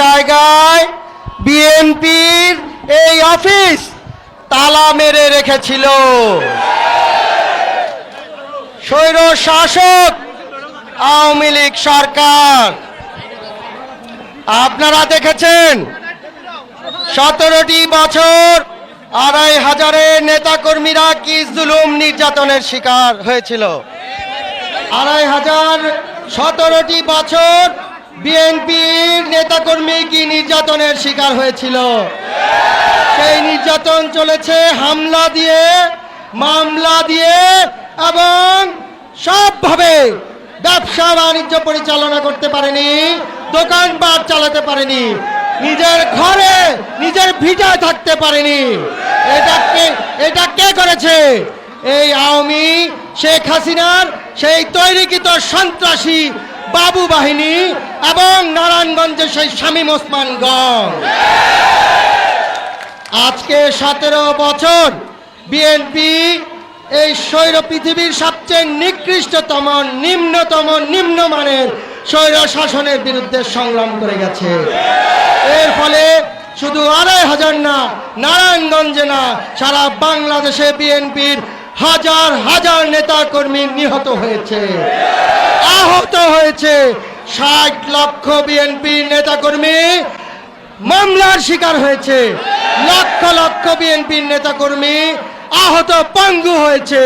জায়গায় বিএনপির এই অফিস তালা মেরে রেখেছিল। স্বৈর শাসক, আওয়ামী লীগ সরকার। আপনারা দেখেছেন, সতেরোটি বছর আড়াই হাজারের নেতাকর্মীরা কি জুলুম নির্যাতনের শিকার হয়েছিল? আড়াই হাজার সতেরোটি বছর বিএনপির নেতাকর্মী কি নির্যাতনের শিকার হয়েছিল? সেই নির্যাতন চলেছে হামলা দিয়ে, মামলা দিয়ে এবং সবভাবে ব্যবসা বাণিজ্য পরিচালনা করতে পারেনি দোকানপাট চালাতে পারেনি, নিজের ঘরে নিজের ভিটায় থাকতে পারেনি। এটা কে এটা কে করেছে? এই আওয়ামী শেখ হাসিনার সেই তৈরিকৃত সন্ত্রাসী বাবু বাহিনী এবং নারায়ণগঞ্জের সেই শামীম ওসমান গঞ্জ আজকে সতেরো বছর বিএনপি এই স্বৈর পৃথিবীর সবচেয়ে নিকৃষ্টতম, নিম্নতম, নিম্নমানের স্বৈর শাসনের বিরুদ্ধে সংগ্রাম করে গেছে। এর ফলে শুধু আড়াই হাজার না, নারায়ণগঞ্জে না, সারা বাংলাদেশে বিএনপির হাজার হাজার নেতা কর্মী নিহত হয়েছে। আহত হয়েছে ষাট লক্ষ বিএনপি নেতাকর্মী। মামলার শিকার হয়েছে লক্ষ লক্ষ বিএনপির নেতাকর্মী। আহত পঙ্গু হয়েছে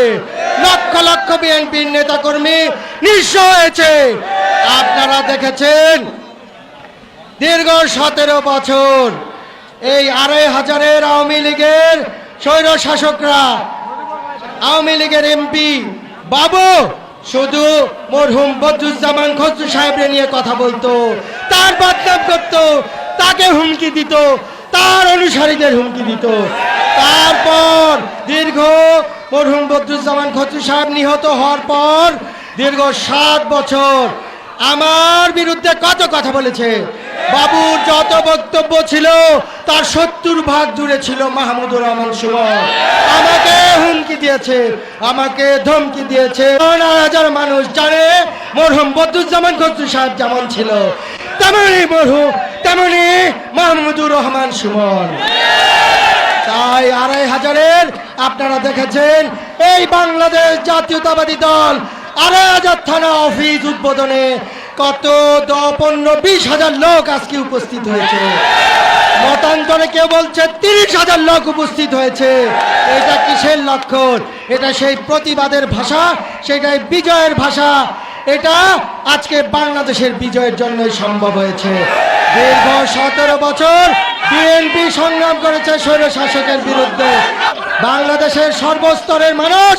লক্ষ লক্ষ বিএনপির নেতাকর্মী নিঃস্ব হয়েছে। আপনারা দেখেছেন দীর্ঘ সতেরো বছর এই আড়াই হাজারের আওয়ামী লীগের স্বৈর শাসকরা আওয়ামী লীগের এমপি বাবু, শুধু মরহুম বদরুজ্জামান খসরু সাহেবরে নিয়ে কথা বলতো, তার বদনাম করত, তাকে হুমকি দিত, তার অনুসারীদের হুমকি দিত। তারপর দীর্ঘ মরহুম বদরুজ্জামান খসরু সাহেব নিহত হওয়ার পর দীর্ঘ সাত বছর আমার বিরুদ্ধে কত কথা বলেছে? বাবুর যত বক্তব্য ছিল, তার সত্তর ভাগ জুড়ে ছিল মাহমুদুর রহমান সুমন। আমাকে হুমকি দিয়েছে, আমাকে ধমকি দিয়েছে। হাজার মানুষ জানে, মরহুম বদরুজ্জামান খসরু সাহেব যেমন ছিল, তেমনই মরহুম তেমনি মাহমুদুর রহমান সুমন। তাই আড়াই হাজারের, আপনারা দেখেছেন, এই বাংলাদেশ জাতীয়তাবাদী দল আড়াই হাজার থানা অফিস উদ্বোধনে কত পনেরো বিশ হাজার লোক আজকে উপস্থিত হয়েছে। মতান্তরে কেউ বলছে তিরিশ হাজার লোক উপস্থিত হয়েছে। এটা কিসের লক্ষণ? এটা সেই প্রতিবাদের ভাষা, সেটাই বিজয়ের ভাষা। এটা আজকে বাংলাদেশের বিজয়ের জন্যই সম্ভব হয়েছে। দীর্ঘ সতেরো বছর বিএনপি সংগ্রাম করেছে স্বৈর শাসকের বিরুদ্ধে। বাংলাদেশের সর্বস্তরের মানুষ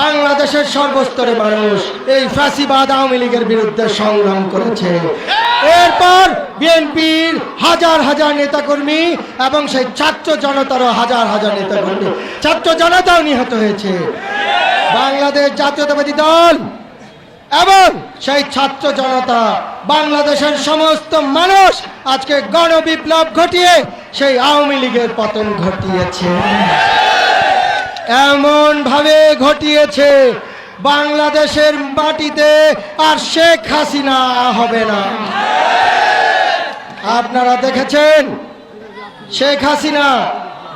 বাংলাদেশের সর্বস্তরে মানুষ এই ফাঁসিবাদ আওয়ামী লীগের বিরুদ্ধে সংগ্রাম করেছে। এরপর বিএনপির হাজার হাজার নেতাকর্মী এবং সেই ছাত্র জনতারও হাজার হাজার নেতাকর্মী। ছাত্র জনতাও নিহত হয়েছে। বাংলাদেশ জাতীয়তাবাদী দল এবং সেই ছাত্র জনতা, বাংলাদেশের সমস্ত মানুষ আজকে গণবিপ্লব ঘটিয়ে সেই আওয়ামী লীগের পতন ঘটিয়েছে। এমন ভাবে ঘটিয়েছে, বাংলাদেশের মাটিতে আর শেখ হাসিনা হবে না। আপনারা দেখেছেন? শেখ হাসিনা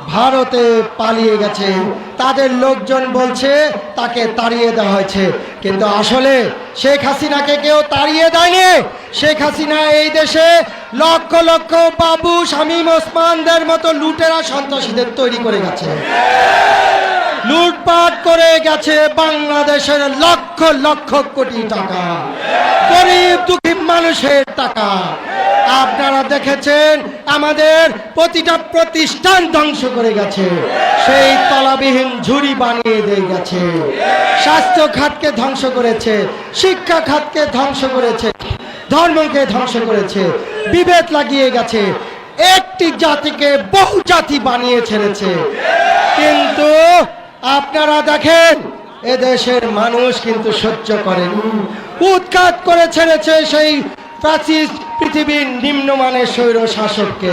ভারতে পালিয়ে গেছে। তাদের লোকজন বলছে, তাকে তাড়িয়ে দেওয়া হয়েছে। কিন্তু আসলে শেখ হাসিনাকে কেউ তাড়িয়ে দেয়নি। শেখ হাসিনা এই দেশে লক্ষ লক্ষ বাবু, শামীম ওসমানদের মতো লুটেরা সন্ত্রাসীদের তৈরি করে গেছে। লুটপাট করে গেছে বাংলাদেশের লক্ষ লক্ষ কোটি টাকা। গরিব দুঃখী মানুষের টাকা। আপনারা দেখেছেন, আমাদের প্রতিটা প্রতিষ্ঠান ধ্বংস করে গেছে। সেই তলাবিহীন ঝুড়ি বানিয়ে দিয়ে গেছে। স্বাস্থ্য খাতকে ধ্বংস করেছে, শিক্ষা খাতকে ধ্বংস করেছে, ধর্মকে ধ্বংস করেছে, বিভেদ লাগিয়ে গেছে। একটি জাতিকে বহু জাতি বানিয়ে ছেড়েছে। কিন্তু আপনারা দেখেন, এদেশের মানুষ কিন্তু সহ্য করেন। উৎখাত করে ছেড়েছে সেই প্রাচীন পৃথিবীর নিম্নমানের স্বৈর শাসককে